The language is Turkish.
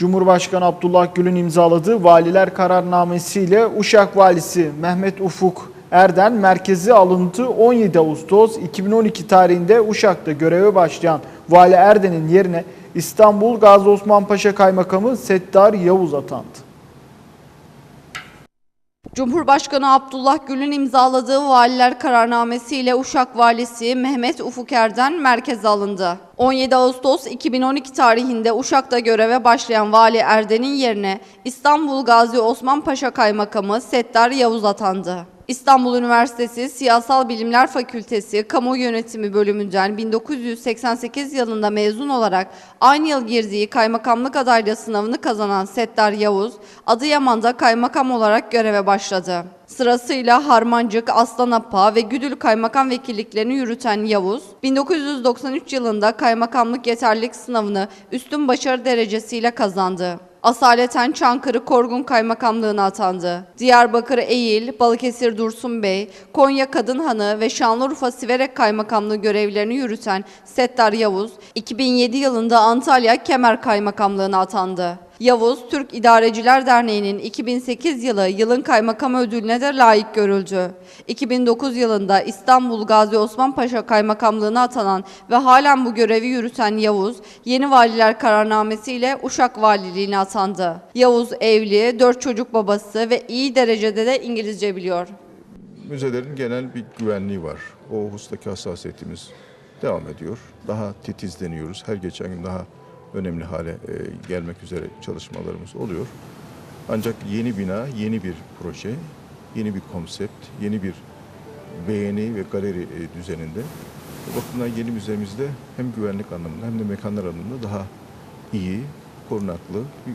Cumhurbaşkanı Abdullah Gül'ün imzaladığı valiler kararnamesiyle Uşak Valisi Mehmet Ufuk Erden merkezi alındı. 17 Ağustos 2012 tarihinde Uşak'ta göreve başlayan Vali Erden'in yerine İstanbul Gazi Osman Paşa Kaymakamı Settar Yavuz atandı. Cumhurbaşkanı Abdullah Gül'ün imzaladığı valiler kararnamesiyle Uşak Valisi Mehmet Ufuk Erden merkeze alındı. 17 Ağustos 2012 tarihinde Uşak'ta göreve başlayan Vali Erden'in yerine İstanbul Gazi Osman Paşa Kaymakamı Settar Yavuz atandı. İstanbul Üniversitesi Siyasal Bilimler Fakültesi Kamu Yönetimi bölümünden 1988 yılında mezun olarak aynı yıl girdiği kaymakamlık adaylığı sınavını kazanan Settar Yavuz, Adıyaman'da kaymakam olarak göreve başladı. Sırasıyla Harmancık, Aslanapa ve Güdül kaymakam vekilliklerini yürüten Yavuz, 1993 yılında kaymakamlık yeterlilik sınavını üstün başarı derecesiyle kazandı. Asaleten Çankırı Korgun Kaymakamlığına atandı. Diyarbakır Eğil, Balıkesir Dursun Bey, Konya Kadınhanı ve Şanlıurfa Siverek Kaymakamlığı görevlerini yürüten Settar Yavuz, 2007 yılında Antalya Kemer Kaymakamlığına atandı. Yavuz, Türk İdareciler Derneği'nin 2008 yılı yılın kaymakamı ödülüne de layık görüldü. 2009 yılında İstanbul Gazi Osman Paşa Kaymakamlığına atanan ve halen bu görevi yürüten Yavuz, yeni valiler kararnamesiyle Uşak Valiliğine atandı. Yavuz evli, dört çocuk babası ve iyi derecede de İngilizce biliyor. Müzelerin genel bir güvenliği var. O hustaki hassasiyetimiz devam ediyor. Daha titizleniyoruz. Her geçen gün daha önemli hale e, gelmek üzere çalışmalarımız oluyor. Ancak yeni bina, yeni bir proje, yeni bir konsept, yeni bir beğeni ve galeri e, düzeninde. Bu bakımdan yeni müzemizde hem güvenlik anlamında hem de mekanlar anlamında daha iyi, korunaklı bir